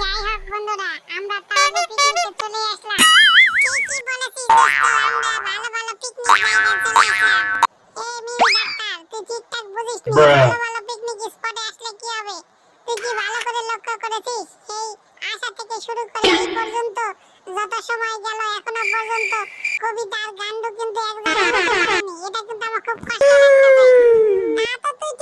যাই হোক বন্ধুরা আমরা তাহলে পিকনিকে চলে আসলাম। ঠিকই বলেছিস দোস্ত আমরা ভালো ভালো পিকনিক জায়গায় চলে আসলাম। এ মিমি ডাক্তার তুই ঠিকঠাক বুঝিস নি ভালো ভালো পিকনিক স্পটে আসলে কি হবে? তুই কি ভালো করে লক্ষ্য করেছিস? এই আসা থেকে শুরু করে এই পর্যন্ত যত সময় গেল এখনও পর্যন্ত কবিতা আর গান্ডু কিন্তু একবার এটা কিন্তু আমার খুব কষ্ট লাগতেছে তা তো তুই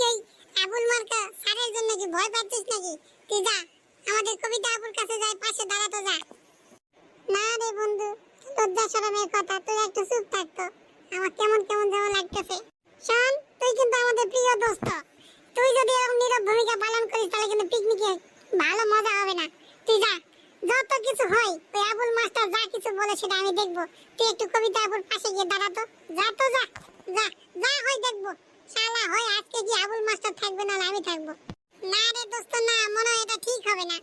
তুই আবুল মার্কা স্যারের জন্য কি ভয় পাচ্ছিস নাকি? তুই যা, আমাদের কবিতা আপুর কাছে যাই, পাশে দাঁড়াতে যা। না রে বন্ধু লজ্জা শরমের কথা, তুই একটু চুপ থাকতো আমার কেমন কেমন যেন লাগতেছে। শোন, তুই কিন্তু আমাদের প্রিয় দোস্ত। তুই যদি এরকম নীরব ভূমিকা পালন করিস, তাহলে কিন্তু পিকনিকে ভালো মজা হবে না। তুই যা, যত কিছু হয়, ওই আবুল মাস্টার যা কিছু বলে সেটা আমি দেখব। তুই একটু কবিতা আপুর পাশে গিয়ে দাঁড়াতো যা তো যা যা যা হয় দেখব। শালা, হয় আজকে কি আবুল মাস্টার থাকবে না আমি থাকব। না রে দোস্ত, না, মনে হয় এটা ঠিক হবে না।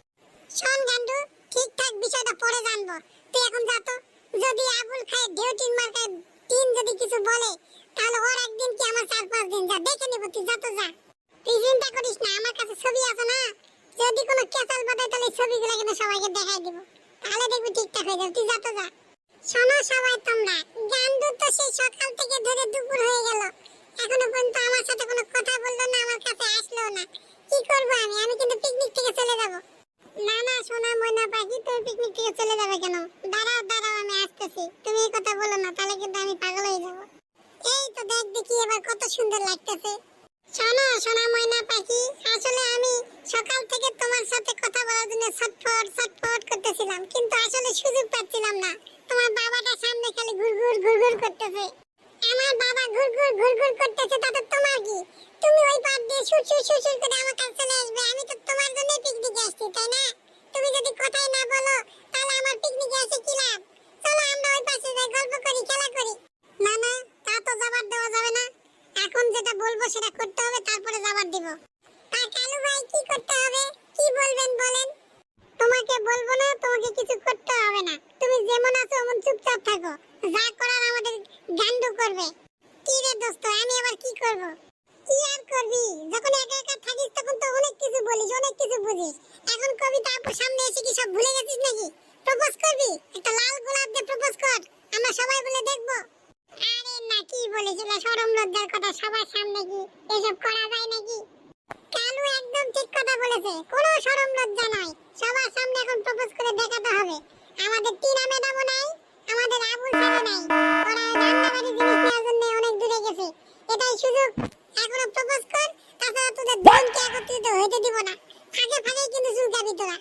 শোন গান্ডু, ঠিকঠাক বিষয়টা পরে জানব। তুই এখন যা তো। যদি আবুল খায় ডিউটির মার্কায় তিন যদি কিছু বলে, তাহলে ওর একদিন কি আমার চার পাঁচ দিন যা। দেখে নেব তুই, যা তো যা। তুই চিন্তা করিস না, আমার কাছে ছবি আছে না। যদি কোনো কেসাল বাদায় তাহলে ছবিগুলো কিন্তু সবাইকে দেখাই দিব। তাহলে দেখবি ঠিকঠাক হয়ে যাবে, তুই যা তো যা। শোনো সবাই তোমরা, গান্ডু তো সেই সকাল থেকে ধরে দুপুর হয়ে গেল। এখনও পর্যন্ত আমার সাথে কোনো কথা বলল না, আমার কাছে আসলো না। কি করব আমি? আমি কিন্তু পিকনিক থেকে চলে যাব। না না, সোনা, ময়না, পাখি, তুমি পিকনিক থেকে চলে যাবে কেন? দাঁড়াও দাঁড়াও, আমি আসতেছি। তুমি এই কথা বলো না, তাহলে কিন্তু আমি পাগল হয়ে যাব। এই তো দেখ দেখি এবার কত সুন্দর লাগতেছে। শোনো, সোনা, ময়না, পাখি, আসলে আমি সকাল থেকে তোমার সাথে কথা বলার জন্য ছটফট ছটফট করতেছিলাম, কিন্তু আসলে সুযোগ পাচ্ছিলাম না। তোমার বাবাটা সামনে খালি ঘুরঘুর ঘুরঘুর করতেছে। আমার বাবা ঘুরঘুর ঘুরঘুর করতেছে তাতে তোমার কি? তুমি ওই পার দিয়ে সুর সুর সুর সুর করে আমার কাছে চলে আসবে। আমি তো তোমার জন্য পিকনিকে আসছি, তাই না? তুমি যদি কথাই না বলো, তাহলে আমার পিকনিকে এসে কি লাভ? চলো আমরা ওই পাশে যাই, গল্প করি, খেলা করি। না না, তা তো জবাব দেওয়া যাবে না। এখন যেটা বলব সেটা করতে হবে, তারপরে জবাব দিব। তা কালু ভাই, কি করতে হবে? কি বলবেন বলেন? বলব না, তোমাকে কিছু করতে হবে না। তুমি যেমন আছো অমন চুপচাপ থাকো। যা করার আমাদের গান্ডু করবে। কি রে দোস্ত, আমি আবার কি করব? কি আর করবি? যখন একা একা থাকিস তখন তো অনেক কিছু বলিস, অনেক কিছু বুঝিস। এখন কবিতা আপুর সামনে এসে কি সব ভুলে গেছিস নাকি? প্রপোজ করবি? একটা লাল গোলাপ দিয়ে প্রপোজ কর। আমরা সবাই বলে দেখব। আরে না, কি এটা শরম লজ্জার কথা, সবার সামনে কি এসব করা যায় কালু একদম ঠিক কথা বলেছে। কোনো শরম লজ্জা নয় সবার সামনে এখন প্রপোজ করে দেখাতে হবে। আমাদের টিনা ম্যাডামও নাই, আমাদের আবুল স্যারও নাই। ওরা রান্নাবাড়ি জিনিস নেওয়ার জন্য অনেক দূরে গেছে। এটাই সুযোগ। এখনও প্রপোজ কর, তাছাড়া তোদের দুজনকে একত্রিত হইতে দিব না। ফাঁকে ফাঁকে কিন্তু চুলকাবি তোরা।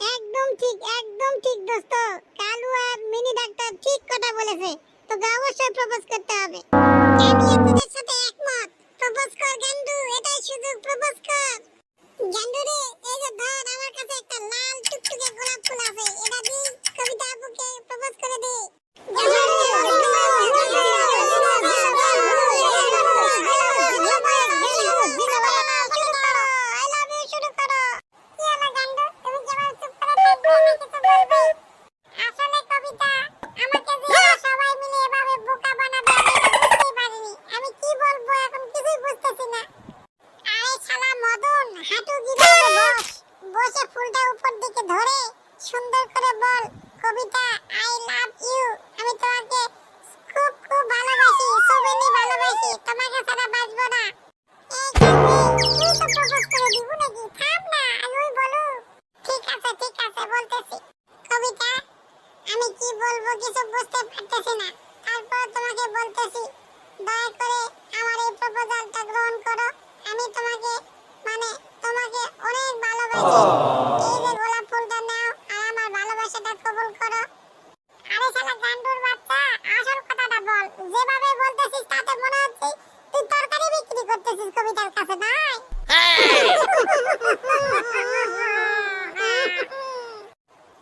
একদম ঠিক একদম ঠিক দোস্ত। কালু আর মিনি ডাক্তার ঠিক কথা বলেছে। তোকে অবশ্যই প্রপোজ তারপর বলতেছি দয়া করে আমার এই প্রপোজালটা গ্রহণ করো। আমি তোমাকে মানে তোমাকে অনেক ভালোবাসি। এই যে গোলাপ ফুলটা নাও আর আমার ভালোবাসাটা কবুল করো। আরে শালা গান্ডুর বাচ্চা আসল কথাটা বল। যেভাবে বলতেছিস তাতে মনে হচ্ছে তুই তরকারি বিক্রি করতেছিস কবিতার কাছে ভাই।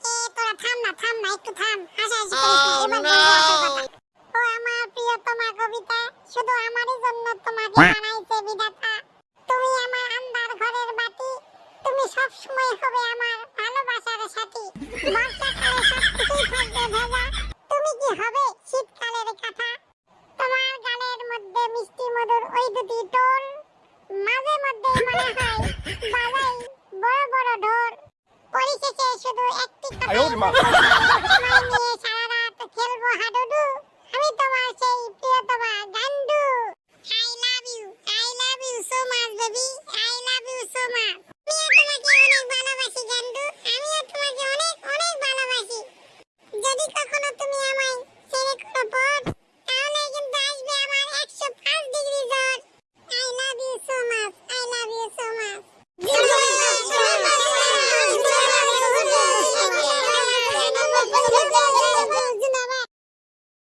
এ তোরা থাম না থাম না একটু থাম। হাসাহাসি করিস না এবার বলব আসল কথা। ও আমার প্রিয়তমা কবিতা শুধু আমারই জন্য তোমাকে বানাইছে বিধাতা। তুমি আমার আন্ধার ঘরের বাতি তুমি সব সময় হবে আমার ভালোবাসার সাথী। বর্ষাকালে সবকিছুই থাকবে ভেজা তুমি কি হবে শীতকালের কাঁথা? তোমার গানের মধ্যে মিষ্টি মধুর ওই দুটি টোল মাঝে মধ্যে মনে হয় বাজাই বড় বড় ঢোল। পরিশেষে শুধু একটি আয়